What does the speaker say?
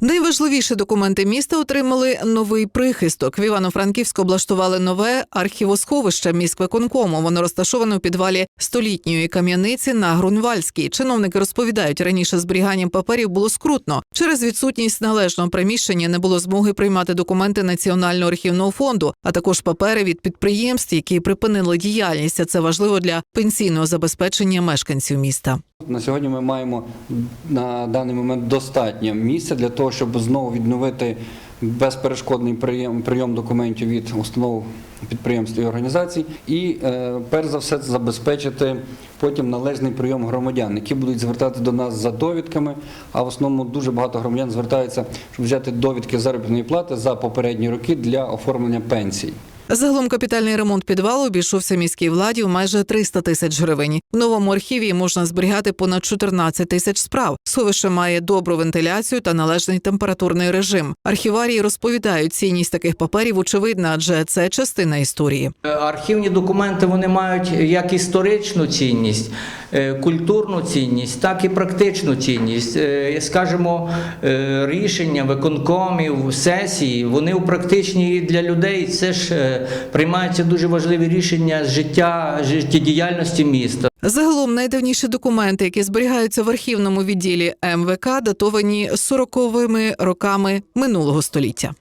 Найважливіші документи міста отримали новий прихисток. В Івано-Франківську облаштували нове архівосховище міськвиконкому. Воно розташоване у підвалі столітньої кам'яниці на Грунвальській. Чиновники розповідають, раніше зберіганням паперів було скрутно. Через відсутність належного приміщення не було змоги приймати документи Національного архівного фонду, а також папери від підприємств, які припинили діяльність. А це важливо для пенсійного забезпечення мешканців міста. На сьогодні ми маємо на даний момент достатньо місця для того, щоб знову відновити безперешкодний прийом, прийом документів від установ підприємств і організацій, і е, перш за все забезпечити потім належний прийом громадян, які будуть звертати до нас за довідками. А в основному дуже багато громадян звертаються, щоб взяти довідки заробітної плати за попередні роки для оформлення пенсій. Загалом капітальний ремонт підвалу обійшовся міській владі у майже 300 тисяч гривень. В новому архіві можна зберігати понад 14 тисяч справ. Сховище має добру вентиляцію та належний температурний режим. Архіварії розповідають, цінність таких паперів очевидна, адже це частина історії. Е, Архівні документи вони мають як історичну цінність, е, культурну цінність, так і практичну цінність. Е, Скажімо, рішення виконкомів, сесії, вони у практичні для людей. Це ж приймаються дуже важливі рішення життя, життєдіяльності міста. Загалом найдавніші документи, які зберігаються в архівному відділі МВК, датовані 40-ми роками минулого століття.